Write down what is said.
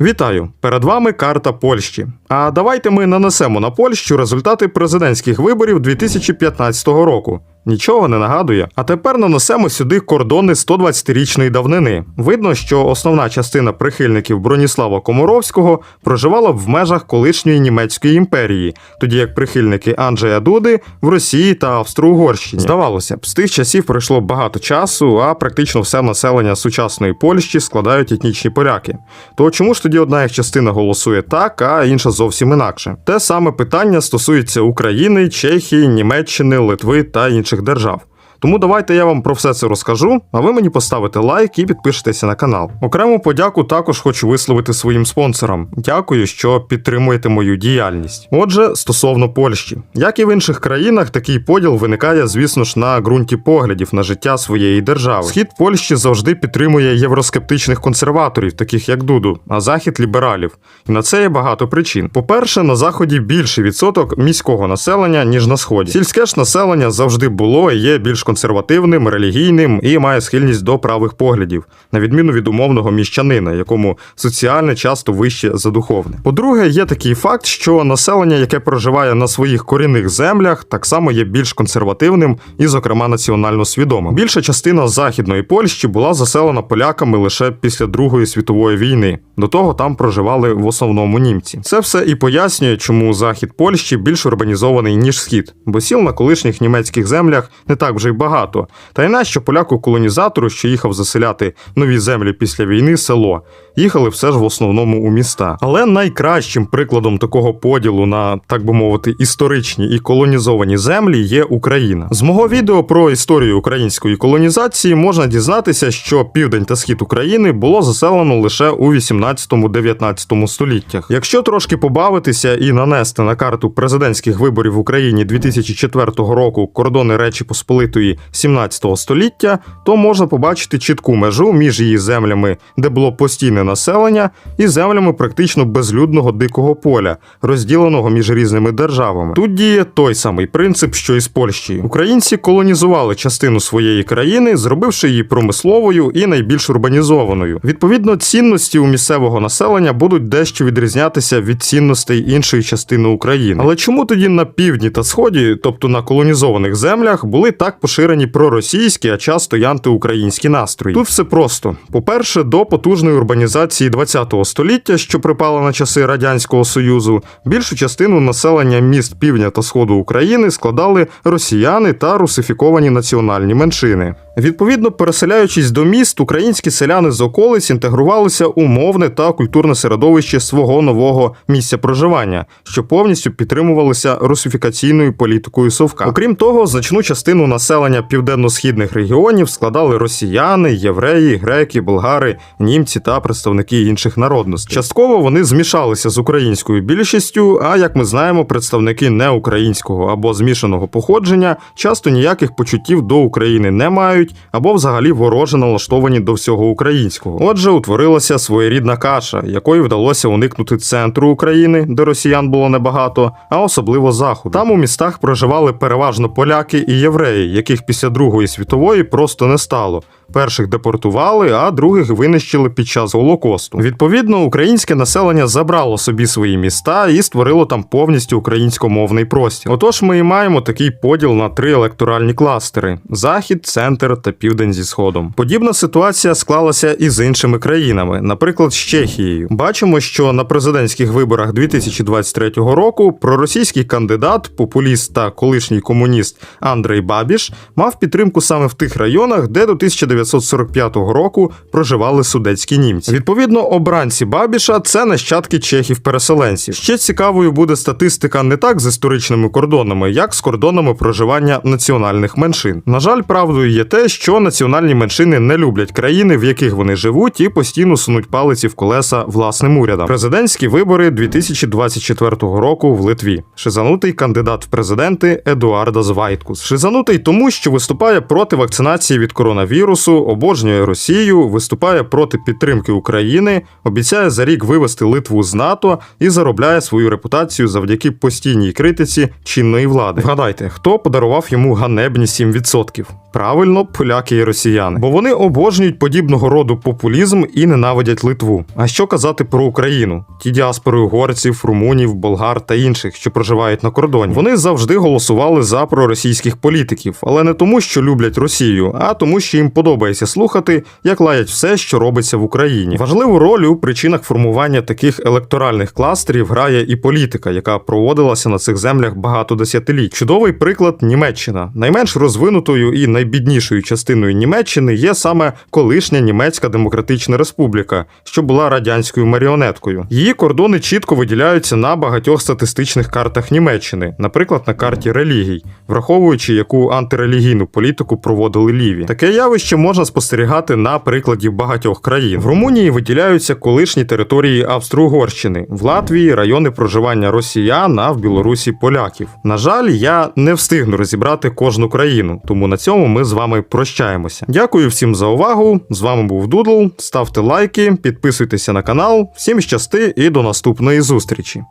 Вітаю! Перед вами карта Польщі. А давайте ми нанесемо на Польщу результати президентських виборів 2015 року. Нічого не нагадує. А тепер нанесемо сюди кордони 120-річної давнини. Видно, що основна частина прихильників Броніслава Комаровського проживала б в межах колишньої німецької імперії, тоді як прихильники Анджея Дуди в Росії та Австро-Угорщині. Здавалося б, з тих часів пройшло багато часу, а практично все населення сучасної Польщі складають етнічні поляки. То чому ж тоді одна їх частина голосує так, а інша зовсім інакше? Те саме питання стосується України, Чехії, Німеччини, Литви та інших держав. Тому давайте я вам про все це розкажу, а ви мені поставите лайк і підпишетеся на канал. Окрему подяку також хочу висловити своїм спонсорам. Дякую, що підтримуєте мою діяльність. Отже, стосовно Польщі, як і в інших країнах, такий поділ виникає, звісно ж, на ґрунті поглядів на життя своєї держави. Схід Польщі завжди підтримує євроскептичних консерваторів, таких як Дуду, а захід лібералів. І на це є багато причин. По-перше, на заході більший відсоток міського населення ніж на сході. Сільське ж населення завжди було і є більш консервативним, релігійним і має схильність до правих поглядів, на відміну від умовного міщанина, якому соціальне часто вище за духовне. По-друге, є такий факт, що населення, яке проживає на своїх корінних землях, так само є більш консервативним і, зокрема, національно свідомим. Більша частина західної Польщі була заселена поляками лише після Другої світової війни. До того там проживали в основному німці. Це все і пояснює, чому захід Польщі більш урбанізований ніж схід, бо сіл на колишніх німецьких землях не так вже й багато. Та й нащо поляку-колонізатору, що їхав заселяти нові землі після війни, село, їхали все ж в основному у міста. Але найкращим прикладом такого поділу на так би мовити історичні і колонізовані землі є Україна. З мого відео про історію української колонізації можна дізнатися, що південь та схід України було заселено лише у 18-19 століттях. Якщо трошки побавитися і нанести на карту президентських виборів в Україні 2004 року кордони Речі Посполитої 17 століття, то можна побачити чітку межу між її землями, де було постійне населення, і землями практично безлюдного дикого поля, розділеного між різними державами. Тут діє той самий принцип, що і з Польщею. Українці колонізували частину своєї країни, зробивши її промисловою і найбільш урбанізованою. Відповідно, цінності у місцевого населення будуть дещо відрізнятися від цінностей іншої частини України. Але чому тоді на півдні та сході, тобто на колонізованих землях, були так поширені проросійські, а часто й антиукраїнські настрої? Тут все просто: по-перше, до потужної урбанізації ХХ століття, що припала на часи радянського союзу, більшу частину населення міст півдня та сходу України складали росіяни та русифіковані національні меншини. Відповідно, переселяючись до міст, українські селяни з околиць інтегрувалися у мовне та культурне середовище свого нового місця проживання, що повністю підтримувалися русифікаційною політикою совка. Окрім того, значну частину населення південно-східних регіонів складали росіяни, євреї, греки, болгари, німці та представники інших народностей. Частково вони змішалися з українською більшістю. А як ми знаємо, представники неукраїнського або змішаного походження часто ніяких почуттів до України не мають або взагалі вороже налаштовані до всього українського. Отже, утворилася своєрідна каша, якої вдалося уникнути центру України, де росіян було небагато, а особливо заходу. Там у містах проживали переважно поляки і євреї, яких після Другої світової просто не стало. Перших депортували, а других винищили під час Голокосту. Відповідно, українське населення забрало собі свої міста і створило там повністю українськомовний простір. Отож, ми і маємо такий поділ на три електоральні кластери: захід, центр та південь зі сходом. Подібна ситуація склалася і з іншими країнами, наприклад, з Чехією. Бачимо, що на президентських виборах 2023 року проросійський кандидат, популіст та колишній комуніст Андрей Бабіш мав підтримку саме в тих районах, де до 1945 року проживали судецькі німці. Відповідно, обранці Бабіша це нащадки чехів-переселенців. Ще цікавою буде статистика не так з історичними кордонами, як з кордонами проживання національних меншин. На жаль, правдою є те, що національні меншини не люблять країни, в яких вони живуть, і постійно сунуть палиці в колеса власним урядам. Президентські вибори 2024 року в Литві. Шизанутий кандидат в президенти Едуардас Вайткус. Шизанутий тому, що виступає проти вакцинації від коронавірусу, обожнює Росію, виступає проти підтримки України, обіцяє за рік вивести Литву з НАТО і заробляє свою репутацію завдяки постійній критиці чинної влади. Вгадайте, хто подарував йому ганебні 7%? Правильно, поляки і росіяни, бо вони обожнюють подібного роду популізм і ненавидять Литву. А що казати про Україну? Ті діаспори угорців, румунів, болгар та інших, що проживають на кордоні. Вони завжди голосували за проросійських політиків, але не тому, що люблять Росію, а тому, що їм подобається слухати, як лаять все, що робиться в Україні. Важливу роль у причинах формування таких електоральних кластерів грає і політика, яка проводилася на цих землях багато десятиліть. Чудовий приклад Німеччина. Найменш розвинутою і найбіднішою частиною Німеччини є саме колишня Німецька Демократична Республіка, що була радянською маріонеткою. Її кордони чітко виділяються на багатьох статистичних картах Німеччини, наприклад, на карті релігій, враховуючи, яку антирелігійну політику проводили ліві. Таке явище можна спостерігати на прикладі багатьох країн. В Румунії виділяються колишні території Австро-Угорщини, в Латвії райони проживання росіян, а в Білорусі поляків. На жаль, я не встигну розібрати кожну країну, тому на ми з вами прощаємося. Дякую всім за увагу. З вами був Дудл. Ставте лайки, підписуйтеся на канал. Всім щасти і до наступної зустрічі.